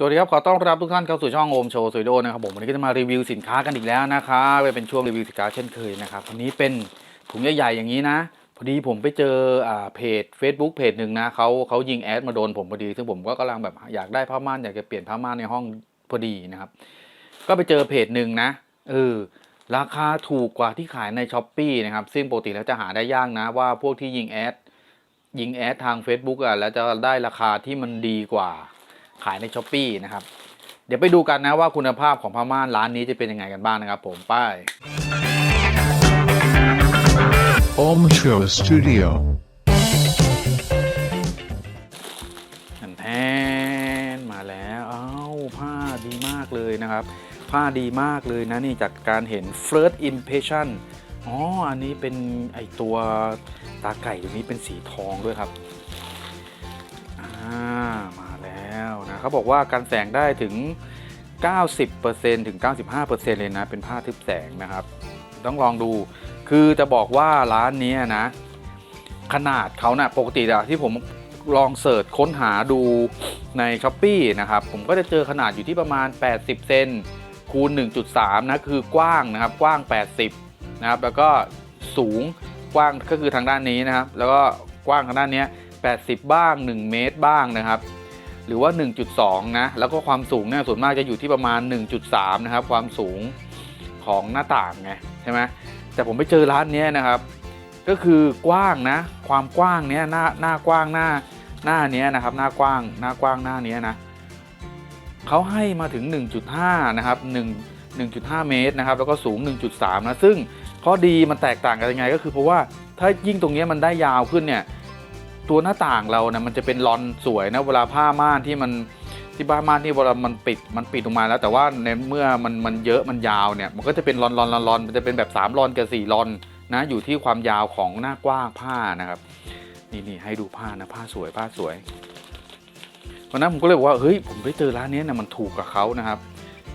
สวัสดีครับ ขอต้อนรับทุกท่านเข้าสู่ช่องโอมโชว์สวยโดนะครับผมวันนี้ก็จะมารีวิวสินค้ากันอีกแล้วนะครับเป็นช่วงรีวิวสินค้าเช่นเคยนะครับวันนี้เป็นถุงใหญ่ๆอย่างนี้นะ พอดีผมไปเจออ่าเพจ Facebook เพจหนึ่งนะเขาเขายิงแอดมาโดนผมพอดี ซึ่งผมก็กำลังแบบอยากได้ผ้าม่านอยากจะเปลี่ยนผ้าม่านในห้องพอดีนะครับก็ไปเจอเพจหนึ่งนะเออราคาถูกกว่าที่ขายในช้อปปีนะครับซึ่งปกติแล้วจะหาได้ยากนะว่าพวกที่ยิงแอดยิงแอดทาง Facebook อะแล้วจะได้ราคาที่มันดีกว่า ขายในช้อปปีนะครับ เดี๋ยวไปดูกันนะว่าคุณภาพของผ้าม่านร้านนี้จะเป็นยังไงกันบ้างนะครับผมไป้าย Om Show Studio. แทนมาแล้วเอ้าผ้าดีมากเลยนะครับ ผ้าดีมากเลยนะนี่จากการเห็น first impression อ๋อ อันนี้เป็นไอตัวตาไก่ตัวนี้เป็นสีทองด้วยครับ อ่า มาแล้วนะ เขาบอกว่าการแสงได้ถึง 90%ถึง 95%เลยนะ เป็นผ้าทึบแสงนะครับ ต้องลองดู คือจะบอกว่าร้านนี้นะ ขนาดเขานะ่ะปกติอะที่ผมลองเสิร์ชค้นหาดูใน s h อ p e e นะครับ ผมก็จะเจอขนาดอยู่ที่ประมาณ 80 เซนคูณ 1.3 นะ คือกว้างนะครับ กว้าง 80 นะครับ แล้วก็สูงกว้างก็คือทางด้านนี้นะครับ แล้วก็กว้างทางด้านนี้ 80 บ้าง 1 เมตรบ้างนะครับ หรือว่า 1.2 นะ แล้วก็ความสูงเนี่ยส่วนมากจะอยู่ที่ประมาณ 1.3 นะครับ ความสูงของหน้าต่างไงใช่ไหมแต่ผมไปเจอร้านนี้นะครับ ก็คือกว้างนะ ความกว้างเนี้ยหน้าหน้ากว้างหน้าหน้าเนี้ยนะครับ หน้ากว้างหน้ากว้างหน้าเนี้ยนะเขาให้มาถึง 1.5 นะครับ 1 1.5 เมตรนะครับ แล้วก็สูง 1.3 นะ ซึ่งข้อดีมันแตกต่างกันยังไงก็คือเพราะว่าถ้ายิ่งตรงนี้มันได้ยาวขึ้นเนี่ย ตัวหน้าต่างเรานะมันจะเป็นลอนสวยนะเวลาผ้าม่านที่มันที่ผ้านม่านที่เวลามันปิดมันปิดออกมาแล้ว แต่ว่าในเมื่อมันมันเยอะมันยาวเนี่ยมันก็จะเป็นลอนลอนลอนลอนมันจะเป็นแบบ3ลอนกับ4ลอนนะอยู่ที่ความยาวของหน้ากว้างผ้านะครับนี่นี่ให้ดูผ้านะผ้าสวยผ้าสวยวันนั้นผมก็เลยบอกว่าเฮ้ยผมไปเจอร้านนี้นะมันถูกกับเขานะครับ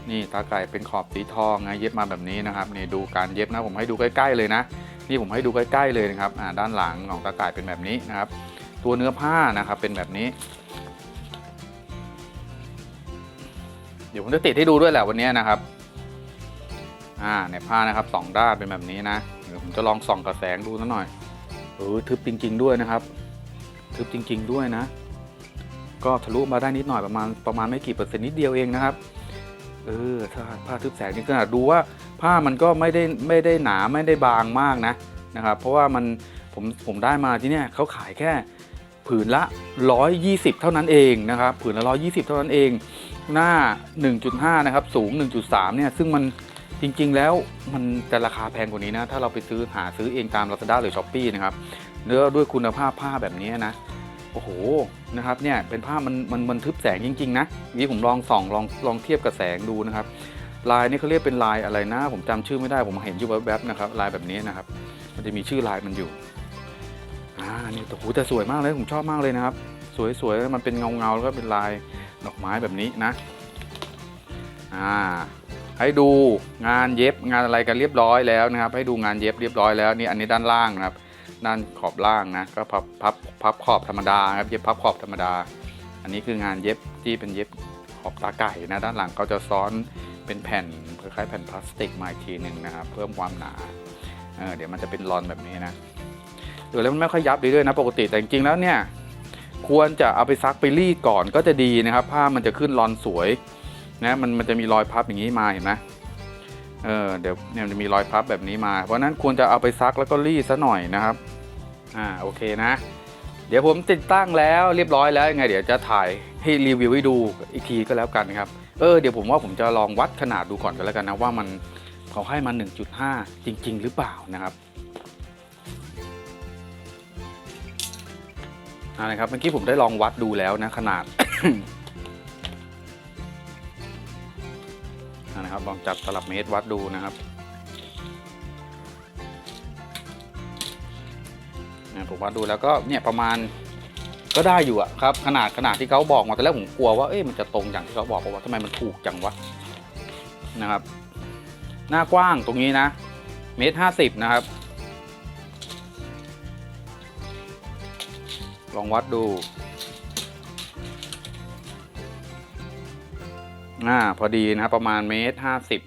นี่ตาไก่เป็นขอบสีทองนะเย็บมาแบบนี้นะครับนี่ดูการเย็บนะผมให้ดูใกล้ ๆ เลยนะ นี่ผมให้ดูใกล้ ๆ เลยนะครับอ่าด้านหลังของตาไก่เป็นแบบนี้นะครับ ตัวเนื้อผ้านะครับเป็นแบบนี้ เดี๋ยวผมจะติดให้ดูด้วยแหละวันนี้นะครับ อ่าในผ้านะครับสองด้านเป็นแบบนี้นะเดี๋ยวผมจะลองส่องกระแสงดูซะหน่อยเออทึบจริง ๆ ด้วยนะครับ ทึบจริง ๆ ด้วยนะ ก็ทะลุมาได้นิดหน่อยประมาณประมาณไม่กี่เปอร์เซ็นต์นิดเดียวเองนะครับเออถ้าผ้าทึบแสงนี่ขนาดดูว่าผ้ามันก็ไม่ได้ไม่ได้หนาไม่ได้บางมากนะนะครับ เพราะว่ามันผมผมได้มาที่เนี่ยเขาขายแค่ ผืนละ 120 เท่านั้นเองนะครับ ผืนละ 120 เท่านั้นเอง หน้า 1.5 นะครับ สูง 1.3 เนี่ย ซึ่งมันจริงๆ แล้วมันจะราคาแพงกว่านี้นะ ถ้าเราไปซื้อหาซื้อเองตาม Lazada หรือ s h อ p e e นะครับเนื้อด้วยคุณภาพผ้าแบบนี้นะ โอ้โห นะครับ เนี่ย เป็นผ้ามันมันมันทึบแสงจริง ๆ นะนี่ผมลองส่องลองลองเทียบกับแสงดูนะครับ ลายนี่เขาเรียกเป็นลายอะไรนะ ผมจำชื่อไม่ได้ ผมเห็นอยู่แวบๆ นะครับ ลายแบบนี้นะครับ มันจะมีชื่อลายมันอยู่ อ่านี่โอ้โหแต่สวยมากเลยผมชอบมากเลยนะครับ สวยๆมันเป็นเงาๆแล้วก็เป็นลายดอกไม้แบบนี้นะอ่าให้ดูงานเย็บงานอะไรกันเรียบร้อยแล้วนะครับ ให้ดูงานเย็บเรียบร้อยแล้วนี่อันนี้ด้านล่างนะครับ ด้านขอบล่างนะก็พับพับพับขอบธรรมดาครับเย็บพับขอบธรรมดา อันนี้คืองานเย็บที่เป็นเย็บขอบตาไก่นะด้านหลังเขาจะซ้อนเป็นแผ่นคล้ายๆแผ่นพลาสติกมาอีกทีหนึ่งนะครับ เพิ่มความหนาเเดี๋ยวมันจะเป็นรอนแบบนี้นะ ดูแล้วมันไม่ค่อยยับดีด้วยนะปกติแต่จริงๆแล้วเนี่ยควรจะเอาไปซักไปรีดก่อนก็จะดีนะครับ ผ้ามันจะขึ้นรอนสวยนะมันมันจะมีรอยพับอย่างนี้มาเห็นไหมเออเดี๋ยวเนี่ยมันจะมีรอยพับแบบนี้มา เพราะนั้นควรจะเอาไปซักแล้วก็รีดซะหน่อยนะครับอ่าโอเคนะ เดี๋ยวผมติดตั้งแล้วเรียบร้อยแล้วยังไง เดี๋ยวจะถ่ายให้รีวิวให้ดูอีกทีก็แล้วกันครับเออเดี๋ยวผมว่าผมจะลองวัดขนาดดูก่อนกันแล้วกันนะว่ามันเขาให้มา 1.5 จริง ๆ หรือเปล่านะครับ นะครับ เมื่อกี้ผมได้ลองวัดดูแล้วนะขนาดนะครับลองจับตลับเมตรวัดดูนะครับนะผมวัดดูแล้วก็เนี่ยประมาณก็ได้อยู่อะครับ ขนาดขนาดที่เขาบอกมาแต่แรกผมกลัวว่าเอ๊ะมันจะตรงอย่างที่เขาบอกเพราะว่าทำไมมันถูกจังวะนะครับ หน้ากว้างตรงนี้นะเมตรห้าสิบนะครับ ลองวัดดูอ่าพอดีนะครับประมาณเมตรห้าสิบ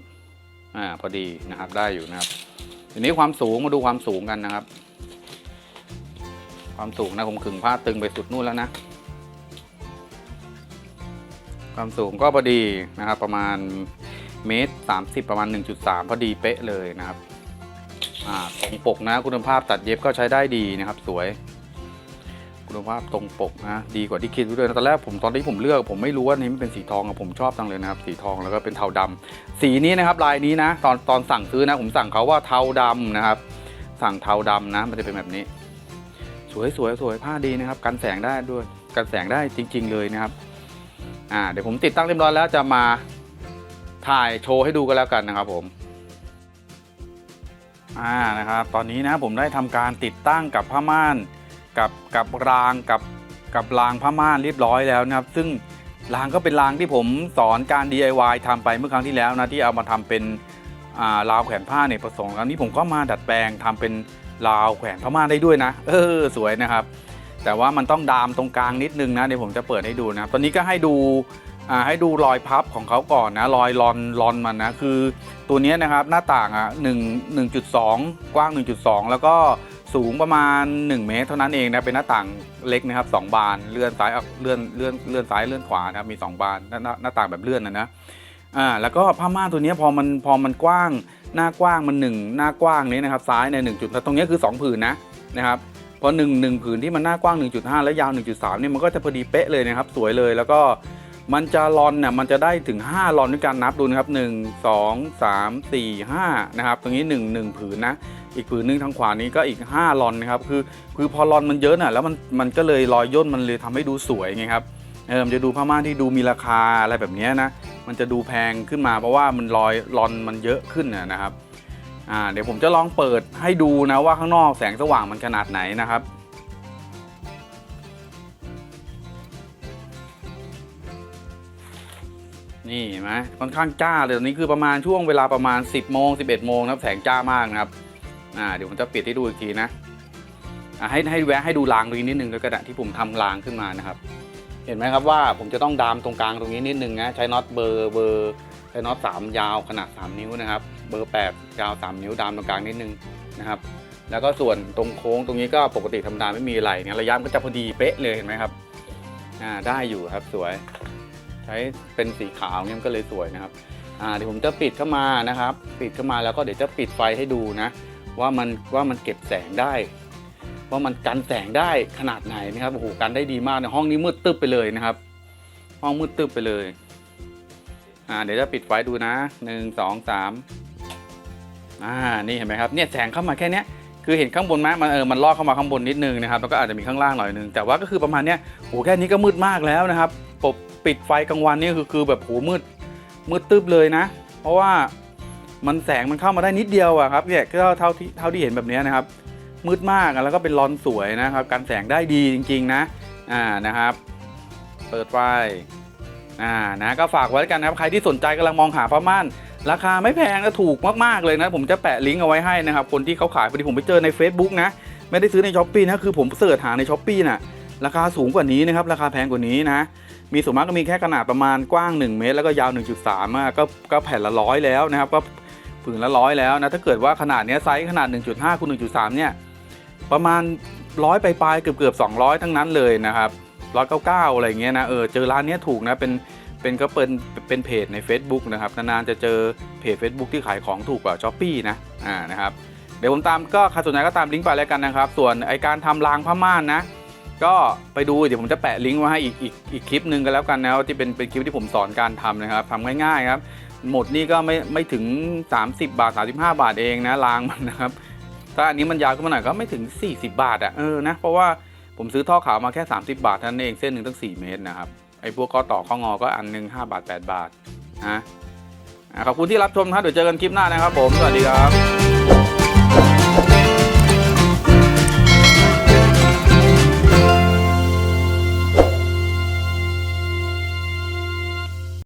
อ่าพอดีนะครับได้อยู่นะครับทีนี้ความสูงมาดูความสูงกันนะครับ ความสูงนะผมขึงผ้าตึงไปสุดนู่นแล้วนะ ความสูงก็พอดีนะครับประมาณเมตรสามสิบประมาณ 1.3 พอดีเป๊ะเลยนะครับอ่าตรงปกนะคุณภาพตัดเย็บก็ใช้ได้ดีนะครับ สวย คุณภาพตรงปกนะดีกว่าที่คิดไว้ด้วยนะตอนแรกผมตอนที่ผมเลือก ผมไม่รู้ว่านี่มันเป็นสีทองอะผมชอบจังเลยนะครับสีทองแล้วก็เป็นเทาดำสีนี้นะครับลายนี้นะ ตอนตอนสั่งซื้อนะ ผมสั่งเขาว่าเทาดำนะครับ สั่งเทาดำนะ มันจะเป็นแบบนี้ สวยสวยสวยผ้าดีนะครับ กันแสงได้ด้วยกันแสงได้จริง ๆ เลยนะครับอ่าเดี๋ยวผมติดตั้งเรียบร้อยแล้วจะมาถ่ายโชว์ให้ดูกันแล้วกันนะครับผมอ่านะครับตอนนี้นะผมได้ทำการติดตั้งกับผ้าม่าน กับกับรางกับกับรางผ้าม่านเรียบร้อยแล้วนะครับ ซึ่งรางก็เป็นรางที่ผมสอนการ DIY ทำไปเมื่อครั้งที่แล้วนะที่เอามาทำเป็นาราวแขวนผ้าเนี่ยประสงค์ครั้งนี้ผมก็มาดัดแปลงทำเป็นราวแขวนผ้าม่านได้ด้วยนะ เออสวยนะครับ แต่ว่ามันต้องดามตรงกลางนิดนึงนะเดี๋ยวผมจะเปิดให้ดูนะครับตอนนี้ก็ให้ดูให้ดูรอยพับของเขาก่อนนะรอยรอนรอนมันนะคือตัวนี้นะครับหน้าต่างอะหนึ่งหนึ่งจุดสองกว้าง 1.2 แล้วก็ สูงประมาณ 1 เมตรเท่านั้นเองนะเป็นหน้าต่างเล็กนะครับสองบานเลื่อนซ้ายเลื่อนเลื่อนเลื่อนซ้ายเลื่อนขวานะครับมีสองบานหน้าหน้าต่างแบบเลื่อนนะนะอ่าแล้วก็ผ้าม่านตัวนี้พอมันพอมันกว้างหน้ากว้างมันหนึ่งหน้ากว้างนี้นะครับซ้ายในหนึ่งจุดแต่ตรงนี้คือสองผืนนะนะครับพราะหนึ่งหนึ่งผืนที่มันหน้ากว้าง 1.5 และยาว 1.3เนี่ยมันก็จะพอดีเป๊ะเลยนะครับสวยเลยแล้วก็มันจะรอนเนี่ยมันจะได้ถึง5รอนด้วยการนับดูนะครับ 1 2 3 4 5นะครับตรงนี้ 1 1 ผืนนะ อีกผืนหนึงทางขวานี้ก็อีก5รอนนะครับคือคือพอรอนมันเยอะน่ะแล้วมันมันก็เลยรอยย่นมันเลยทำให้ดูสวยไงครับเออมันจะดูผ้าม่านที่ดูมีราคาอะไรแบบนี้นะมันจะดูแพงขึ้นมาเพราะว่ามันรอยรอนมันเยอะขึ้นนะนะครับอ่าเดี๋ยวผมจะลองเปิดให้ดูนะว่าข้างนอกแสงสว่างมันขนาดไหนนะครับนี่เห็นไหมค่อนข้างจ้าเลยตอนนี้คือประมาณช่วงเวลาประมาณ 10โมง11โมงนะครับแสงจ้ามากนะครับ อ่าเดี๋ยวผมจะปิดให้ดูอีกทีนะอ่าให้ให้แวะให้ดูรางตรงนี้นิดนึงแล้วก็ได้ที่ผมทำรางขึ้นมานะครับ เห็นไหมครับว่าผมจะต้องดามตรงกลางตรงนี้นิดนึงนะใช้น็อตเบอร์เบอร์ใช้น็อต3ยาวขนาด 3 นิ้วนะครับ เบอร์ 8 ยาว 3 นิ้วดามตรงกลางนิดนึงนะครับ แล้วก็ส่วนตรงโค้งตรงนี้ก็ปกติธรรมดาไม่มีอะไรเนี่ยระยะมันก็จะพอดีเป๊ะเลยเห็นไหมครับอ่าได้อยู่ครับสวย ใช้เป็นสีขาวเนี่ยมันก็เลยสวยนะครับอ่าเดี๋ยวผมจะปิดเข้ามานะครับ ปิดเข้ามาแล้วก็เดี๋ยวจะปิดไฟให้ดูนะ ว่ามันว่ามันเก็บแสงได้ ว่ามันกันแสงได้ขนาดไหนนะครับโอ้โหกันได้ดีมากในห้องนี้มืดตึ๊บไปเลยนะครับ ห้องมืดตึ๊บไปเลยอ่าเดี๋ยวจะปิดไฟดูนะหนึ่งสองสามอ่านี่เห็นไหมครับเนี่ยแสงเข้ามาแค่นี้คือเห็นข้างบนไหมมันเออมันลอดเข้ามาข้างบนนิดนึงนะครับแล้วก็อาจจะมีข้างล่างหน่อยนึงแต่ว่าก็คือประมาณเนี้ยโอ้โหแค่นี้ก็มืดมากแล้วนะครับปบปิดไฟกลางวันนี่คือคือแบบโหมืดมืดตึ๊บเลยนะ เพราะว่า มันแสงมันเข้ามาได้นิดเดียวอะครับเนี่ยก็เท่าที่เท่าที่เห็นแบบนี้นะครับ มืดมากแล้วก็เป็นรอนสวยนะครับกันแสงได้ดีจริง ๆ นะอ่านะครับ เปิดไฟอ่านะก็ฝากไว้กันนะครับใครที่สนใจกำลังมองหาผ้าม่านราคาไม่แพงและถูกมากๆเลยนะ ผมจะแปะลิงก์เอาไว้ให้นะครับ คนที่เขาขายพอดีผมไปเจอใน Facebook นะ ไม่ได้ซื้อในช้อปปีนะคือผมเสิร์ชหาในช้อปปีน่ะราคาสูงกว่านี้นะครับ ราคาแพงกว่านี้นะ มีส่วนมากก็มีแค่ขนาดประมาณกว้าง 1 เมตร แล้วก็ยาว 1.3อะก็ก็แผ่นละร้อยแล้วนะครับก็ ผืนละร้อยแล้วนะถ้าเกิดว่าขนาดเนี้ยไซส์ขนาด 1.5คูณ1.3 เนี่ยประมาณร้อยปลายๆเกือบเกือบสองร้อยทั้งนั้นเลยนะครับร้อยเก้าเก้าอะไรเงี้ยนะเออเจอร้านเนี้ยถูกนะเป็นเป็นก็เป็นเป็นเพจใน Facebook นะครับนานๆจะเจอเพจ Facebook ที่ขายของถูกกว่าช้อปปี้นะอ่านะครับเดี๋ยวผมตามก็ใครสนใจก็ตามลิงก์ไปแล้วกันนะครับ ส่วนไอการทำรางผ้าม่านนะ ก็ไปดูเดี๋ยวผมจะแปะลิงก์ไว้ให้อีกอีกอีกคลิปหนึ่งกันแล้วกันนะที่เป็นเป็นคลิปที่ผมสอนการทำนะครับทำง่ายๆครับ หมดนี่ก็ไม่ไม่ถึง 30 บาท 35 บาทเองนะรางมันนะครับ ถ้าอันนี้มันยาวขึ้นมาหน่อยก็ไม่ถึง 40 บาทอะ่ะเออนะเพราะว่าผมซื้อท่อขาวมาแค่ 30 บาทเท่านั้นเองเส้นหนึ่งตั้ง 4 เมตรนะครับไอ้พวกข้อต่อข้องอก็อันหนึ่ง5บาท 8 บาทนะขอบคุณที่รับชมนะครับเดี๋ยวเจอกันคลิปหน้านะครับผมสวัสดีครับ